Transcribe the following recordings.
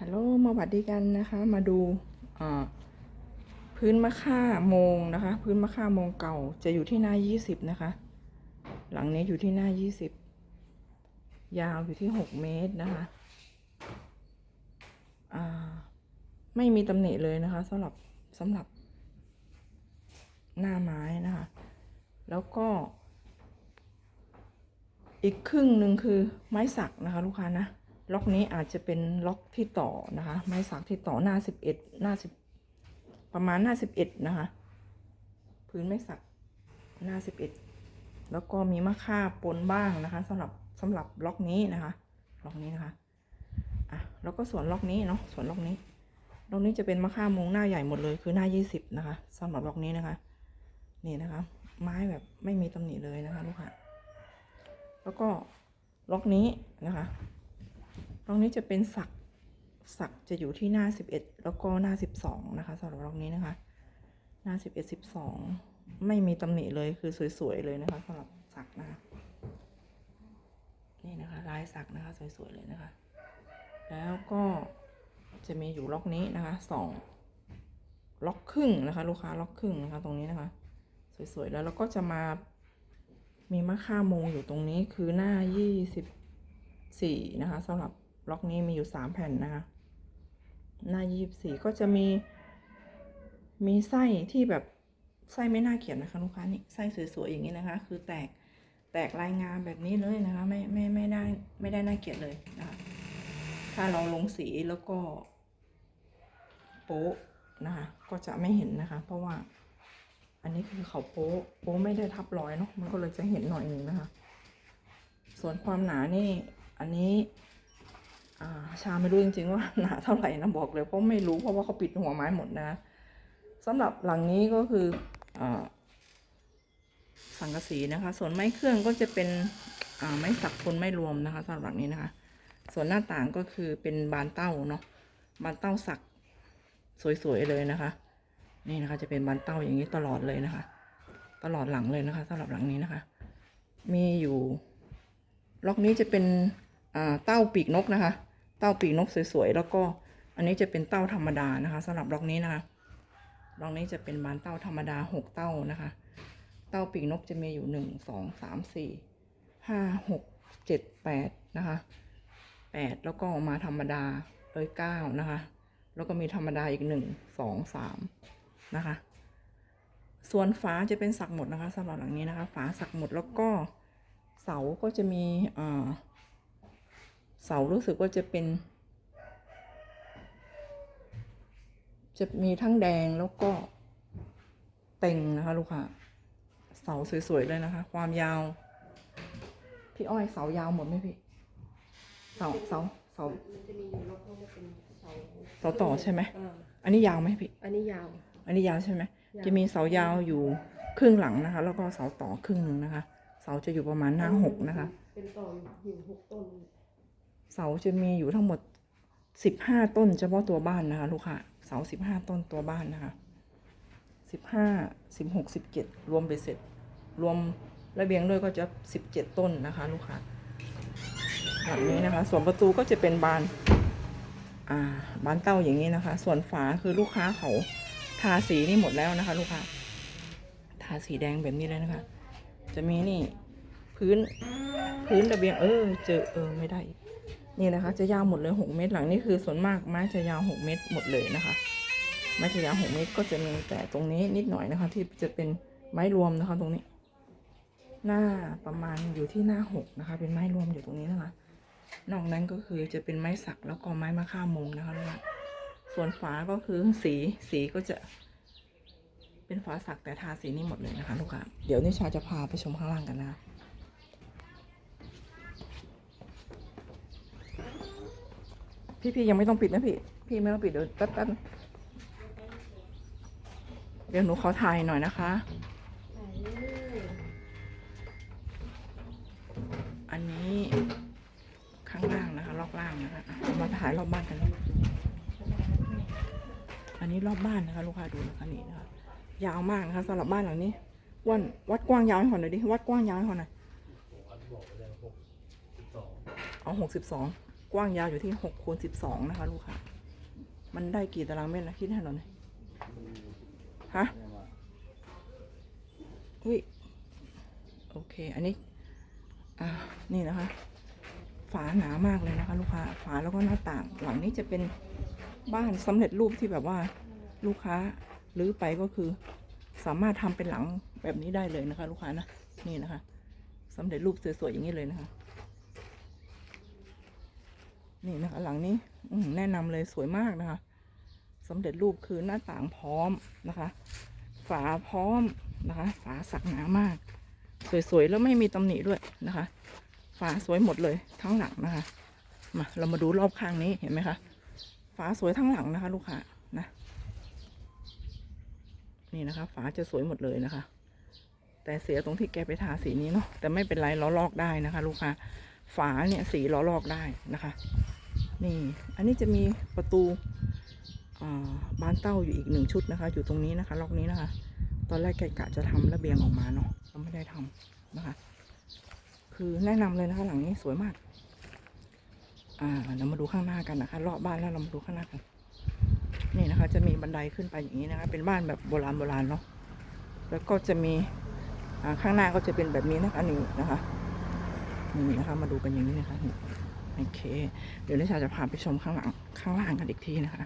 ฮัลโหลมาหวัดดีกันนะคะ มาดูพื้นมะค่าโมงนะคะ พื้นมะค่าโมงเก่าจะอยู่ที่หน้า20นะคะ หลังนี้อยู่ที่หน้า20ยาวอยู่ที่6เมตรนะคะไม่มีตำหนิเลยนะคะสำหรับสำหรับหน้าไม้นะคะ แล้วก็ อีกครึ่งหนึ่งคือไม้สักนะคะ ลูกค้านะ ล็อกนี้อาจจะเป็นล็อกที่ต่อนะคะ ไม้สักที่ต่อหน้าสิบเอ็ดหน้าสิบประมาณหน้าสิบเอ็ดนะคะ พื้นไม้สักหน้าสิบเอ็ดแล้วก็มีมะค่าปนบ้างนะคะสำหรับสำหรับล็อกนี้นะคะ ล็อกนี้นะคะอะแล้วก็ส่วนล็อกนี้เนาะส่วนล็อกนี้ล็อกนี้จะเป็นมะค่ามุงหน้าใหญ่หมดเลยคือหน้ายี่สิบนะคะสำหรับล็อกนี้นะคะ นี่นะคะ ไม้แบบไม่มีตำหนิเลยนะคะ ลูกค้าแล้วก็ล็อกนี้นะคะ ล็อกนี้จะเป็นสักสักจะอยู่ที่หน้า11แล้วก็หน้า12นะคะสำหรับล็อกนี้นะคะ หน้า11 12ไม่มีตำหนิเลยคือสวยๆเลยนะคะสำหรับสักนะคะนี่นะคะลายสักนะคะสวยๆเลยนะคะ แล้วก็จะมีอยู่ล็อกนี้นะคะสองล็อกครึ่งนะคะ ลูกค้าล็อกครึ่งนะคะ ตรงนี้นะคะ สวยๆแล้วแล้วก็จะมามีมะค่าโมงอยู่ตรงนี้คือหน้ายี่สิบสี่นะคะสำหรับ ล็อกนี้มีอยู่สามแผ่นนะคะ หน้ายี่สิบสี่ก็จะมี มีไส้ที่แบบไส้ไม่น่าเกลียดนะคะลูกค้านี่ไส้สวยๆอย่างนี้นะคะ คือแตกแตกลายงามแบบนี้เลยนะคะ ไม่ไม่ไม่ได้ไม่ได้น่าเกลียดเลยนะคะถ้าเราลงสีแล้วก็ โป๊ะนะคะ ก็จะไม่เห็นนะคะ เพราะว่า อันนี้คือเขาโป๊ะโป๊ะไม่ได้ทับรอยเนาะมันก็เลยจะเห็นหน่อยหนึ่งนะคะ ส่วนความหนานี่ อันนี้ ชาไม่รู้จริงๆว่าหนาเท่าไหร่นะบอกเลยเพราะไม่รู้เพราะว่าเขาปิดหัวไม้หมดนะสำหรับหลังนี้ก็คืออสังกะสีนะคะ ส่วนไม้เครื่องก็จะเป็นไม้สักคนไม่รวมนะคะสำหรับหลังนี้นะคะ ส่วนหน้าต่างก็คือเป็นบานเต้าเนาะบานเต้าสักสวยๆเลยนะคะ นี่นะคะจะเป็นบานเต้าอย่างนี้ตลอดเลยนะคะ ตลอดหลังเลยนะคะสำหรับหลังนี้นะคะ มีอยู่ล็อกนี้จะเป็นเต้าปีกนกนะคะ ต้าปีกนกสวยๆ แล้วก็อันนี้จะเป็นเต้าธรรมดานะคะสำหรับล็อกนี้นะคะล็อกนี้จะเป็นบานเต้าธรรมดาหกเต้านะคะ เต้าปีกนกจะมีอยู่หนึ่งสองสามสี่ห้าหกเจ็ดแปดนะคะแปดแล้วก็มาธรรมดาเลยเก้านะคะ แล้วก็มีธรรมดาอีกหนึ่งสองสามนะคะ ส่วนฝาจะเป็นสักหมดนะคะสำหรับหลังนี้นะคะ ฝาสักหมดแล้วก็เสาก็จะมีอ่า เสารู้สึกว่าจะเป็น จะมีทั้งแดงแล้วก็เต็งนะคะลูกค้าเสาสวยๆเลยนะคะ ความยาว พี่อ้อยเสายาวหมดไหมพี่เสาเสาเสามันจะมีอยู่รอบๆว่าเป็นเสาเสาต่อใช่ไหมอ่าอันนี้ยาวไหมพี่ อันนี้ยาว อันนี้ยาวใช่ไหมยาวจะมีเสายาวอยู่ครึ่งหลังนะคะ แล้วก็เสาต่อครึ่งหนึ่งนะคะ เสาจะอยู่ประมาณหน้าหกนะคะ เป็นต่ออยู่หกต้น เสาจะมีอยู่ทั้งหมดสิบห้าต้นเฉพาะตัวบ้านนะคะ ลูกค้าเสาสิบห้าต้นตัวบ้านนะคะสิบห้าสิบหกสิบเจ็ดรวมไปเสร็จ รวมระเบียงด้วยก็จะสิบเจ็ดต้นนะคะ ลูกค้าแบบนี้นะคะ ส่วนประตูก็จะเป็นบาน อ่า บานเต้าอย่างนี้นะคะ ส่วนฝาคือลูกค้าเขาทาสีนี่หมดแล้วนะคะ ลูกค้าทาสีแดงแบบนี้เลยนะคะ จะมีนี่ พื้นพื้นระเบียงเออ เจอเออไม่ได้ นี่นะคะ จะยาวหมดเลยหกเมตรหลังนี่คือส่วนมากไม้จะยาวหกเมตรหมดเลยนะคะไม้จะยาวหกเมตรก็จะมีแต่ตรงนี้นิดหน่อยนะคะ ที่จะเป็นไม้รวมนะคะ ตรงนี้ หน้าประมาณอยู่ที่หน้าหกนะคะ เป็นไม้รวมอยู่ตรงนี้นะคะ นอกนั้นก็คือจะเป็นไม้สักแล้วก็ไม้มะค่ามงนะคะลูกค้าส่วนฝาก็คือสีสีก็จะเป็นฝาสักแต่ทาสีนี่หมดเลยนะคะลูกค้าเดี๋ยวนิชาจะพาไปชมข้างล่างกันนะคะ พี่พี่ยังไม่ต้องปิดนะพี่ พี่ไม่ต้องปิดเดี๋ยวแป๊บแป๊บเดี๋ยวหนูขอถ่ายหน่อยนะคะ อันนี้ข้างล่างนะคะ รอบล่างนะคะมาถ่ายรอบบ้านกัน อันนี้รอบบ้านนะคะ ลูกค้าดูนะคะนี่นะคะยาวมากนะคะสำหรับบ้านหลังนี้วันวัดกว้างยาวให้หน่อหน่อยดิวัดกว้างยาวให้หน่อยเอาหกสิบสอง กว้างยาวอยู่ที่หกคูณสิบสองนะคะลูกค้ามันได้กี่ตารางเมตรนะคิดให้หน่อยหน่อยฮะอุ้ยโอเค อันนี้ อ่า นี่นะคะ ฝาหนามากเลยนะคะ ลูกค้า ฝาแล้วก็หน้าต่าง หลังนี้จะเป็นบ้านสำเร็จรูปที่แบบว่า ลูกค้ารื้อไปก็คือ สามารถทำเป็นหลังแบบนี้ได้เลยนะคะ ลูกค้านะ นี่นะคะสำเร็จรูปสวยๆอย่างนี้เลยนะคะ นี่นะคะ หลังนี้อืแนะนำเลยสวยมากนะคะสำเร็จรูปคือหน้าต่างพร้อมนะคะ ฝาพร้อมนะคะ ฝาสักหนามาก สวยๆ แล้วไม่มีตำหนิด้วยนะคะ ฝาสวยหมดเลยทั้งหลังนะคะ มาเรามาดูรอบข้างนี้เห็นไหมคะฝาสวยทั้งหลังนะคะ ลูกค้านะนี่นะคะ ฝาจะสวยหมดเลยนะคะ แต่เสียตรงที่แกไปทาสีนี้เนาะแต่ไม่เป็นไรล้อลอกได้นะคะ ลูกค้า ฝาเนี่ยสีล้อลอกได้นะคะ นี่อันนี้จะมีประตูอ่าบานเต้าอยู่อีกหนึ่งชุดนะคะ อยู่ตรงนี้นะคะล็อกนี้นะคะ ตอนแรกแกกะจะทำระเบียงออกมาเนาะเราไม่ได้ทำนะคะ คือแนะนำเลยนะคะ หลังนี้สวยมาก อ่าเรามาดูข้างหน้ากันนะคะรอบบ้านแล้วเรามาดูข้างหน้ากัน นี่นะคะ จะมีบันไดขึ้นไปอย่างนี้นะคะ เป็นบ้านแบบโบราณโบราณเนาะแล้วก็จะมีข้างหน้าก็จะเป็นแบบนี้นะคะนี่นะคะ นี่นะคะมาดูกันอย่างนี้นะคะนี่โอเค เดี๋ยวนิชาจะพาไปชมข้างหลังข้างล่างกันอีกทีนะคะ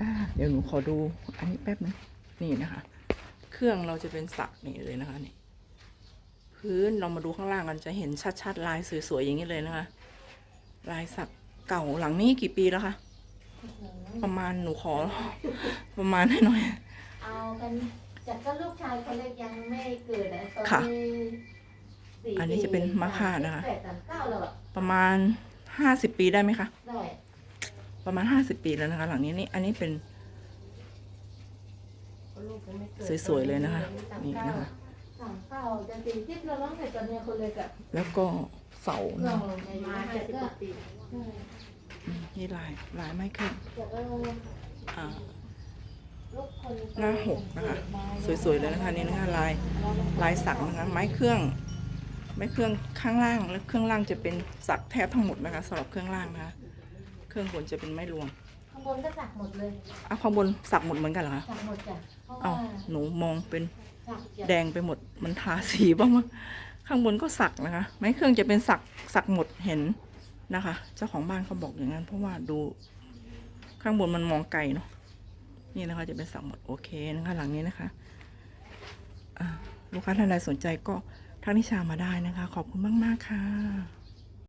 อ่าเดี๋ยวหนูขอดูอันนี้แป๊บนึงนี่นะคะ เครื่องเราจะเป็นสักนี่เลยนะคะนี่พื้นเรามาดูข้างล่างกันจะเห็นชัดๆลายสวยๆอย่างนี้เลยนะคะ ลายสักเก่าหลังนี้กี่ปีแล้วคะประมาณหนูขอ ประมาณให้หน่อย เอากัน จากก็ลูกชายคนเล็กยังไม่เกิดอะตอนค่ะนี้สี่อันนี้จะเป็นมะค่านะคะ แปดสามเก้าแล้วอะประมาณห้าสิบปีได้ไหมคะ ได้ประมาณห้าสิบปีแล้วนะคะ หลังนี้นี่ อันนี้เป็น ลูกยังไม่เกิดสวยๆเลยนะคะนี่นะคะ สามเก้าจะสี่สิบแล้วมั้งแต่ตอนเนี้ยคนเล็กอะแล้วก็เสาลนะองคะอายุมาห้าเจ็ดสิสิบบกว่าปี นี่ลายลายไม้ขึ้นจะเอออ่าลูกคนโต หน้าหกนะคะ สวยๆเลยนะคะนี่นะคะลายลายสักนะคะไม้เครื่องไม้เครื่องข้างล่างและเครื่องล่างจะเป็นสักแทบทั้งหมดนะคะสำหรับเครื่องล่างนะคะเครื่องบนจะเป็นไม้รวงข้างบนก็สักหมดเลยอะข้างบนสักหมดเหมือนกันเหรอคะสักหมดจ้ะเพราะอ้าว่าวหนูมองเป็นสักจ้ะแดงไปหมดมันทาสีบ้างมั้งข้างบนก็สักนะคะ ไม้เครื่องจะเป็นสักสักหมดเห็นนะคะ เจ้าของบ้านเขาบอกอย่างนั้น เพราะว่าดูข้างบนมันมองไกลเนาะ นี่นะคะจะเป็นสองหมดโอเคนะคะหลังนี้นะคะลูกค้าท่านใดสนใจก็ทักนิชามาได้นะคะ ขอบคุณมาก ๆ ค่ะ